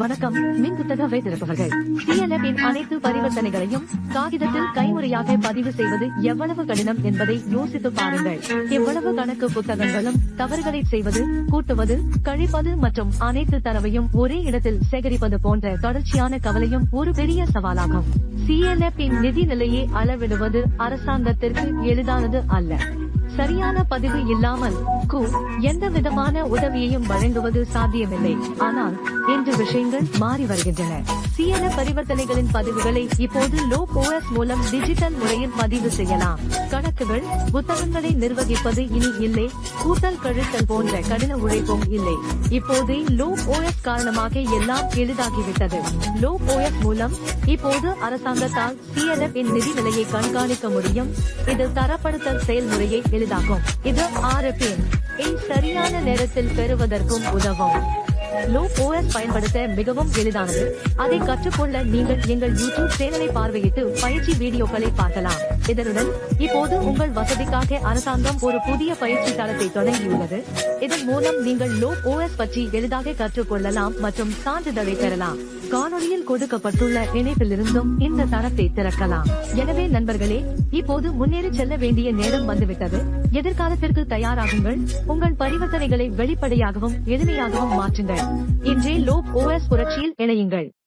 வணக்கம். மின் புத்தக வைத்திருப்பவர்கள் CLF அனைத்து பரிவர்த்தனைகளையும் காகிதத்தில் கைமுறையாக பதிவு செய்வது எவ்வளவு கடினம் என்பதை யோசித்து பாருங்கள். எவ்வளவு கணக்கு புத்தகங்களும் தவறுகளை செய்வது கூட்டுவது கழிப்பது மற்றும் அனைத்து தரவையும் ஒரே இடத்தில் சேகரிப்பது போன்ற தொடர்ச்சியான கவலையும் ஒரு பெரிய சவாலாகும். CLF நிதி நிலையை அளவிடுவது அரசாங்கத்திற்கு எளிதானது அல்ல. சரியான பதிவு இல்லாமல் கு எந்த விதமான உதவியையும் வழங்குவது சாத்தியமில்லை. ஆனால் இன்று விஷயங்கள் மாறி வருகின்றன. சிஎன பரிவர்த்தனைகளின் பதிவுகளை இப்போது லோ ஓஎஸ் மூலம் டிஜிட்டல் முறையில் பதிவு செய்யலாம். கணக்குகள் புத்தகங்களை நிர்வகிப்பது இனி இல்லை. கூட்டல் கழித்தல் போன்ற கடின உழைப்பும் இல்லை. இப்போதே லோ ஓஎஸ் காரணமாக எல்லாம் எளிதாகிவிட்டது. லோ ஓஎஸ் மூலம் இப்போது அரசாங்கத்தால் சிஎல்எஃப் இன் நிதி நிலையை கண்காணிக்க முடியும். இது தரப்படுத்தல் செயல்முறையை எளிதாக்கும். இது ஆர்எஃப் இன் சரியான நேரத்தில் பெறுவதற்கும் உதவும். லோ ஓஎஸ் பயன்படுத்த மிகவும் எளிதானது. அதை கற்றுக்கொள்ள நீங்கள் எங்கள் யூடியூப் சேனலை பார்வையிட்டு பயிற்சி வீடியோக்களை பார்க்கலாம். இதனுடன் இப்போது உங்கள் வசதிக்காக அரசாங்கம் ஒரு புதிய பயிற்சி தளத்தை தொடங்கியுள்ளது. இதன் மூலம் நீங்கள் லோ ஓஎஸ் பற்றி எளிதாக கற்றுக்கொள்ளலாம் மற்றும் சான்றிதழை பெறலாம். காணொளியில் கொடுக்கப்பட்டுள்ள இணைப்பிலிருந்தும் இந்த தரத்தை திறக்கலாம். எனவே நண்பர்களே இப்போது முன்னேறி செல்ல வேண்டிய நேரம் வந்துவிட்டது. எதிர்காலத்திற்கு தயாராகுங்கள். உங்கள் பரிவர்த்தனைகளை வெளிப்படையாகவும் எளிமையாகவும் மாற்றுங்கள். இன்றே லோப் ஓஎஸ் புரட்சியில் இணையுங்கள்.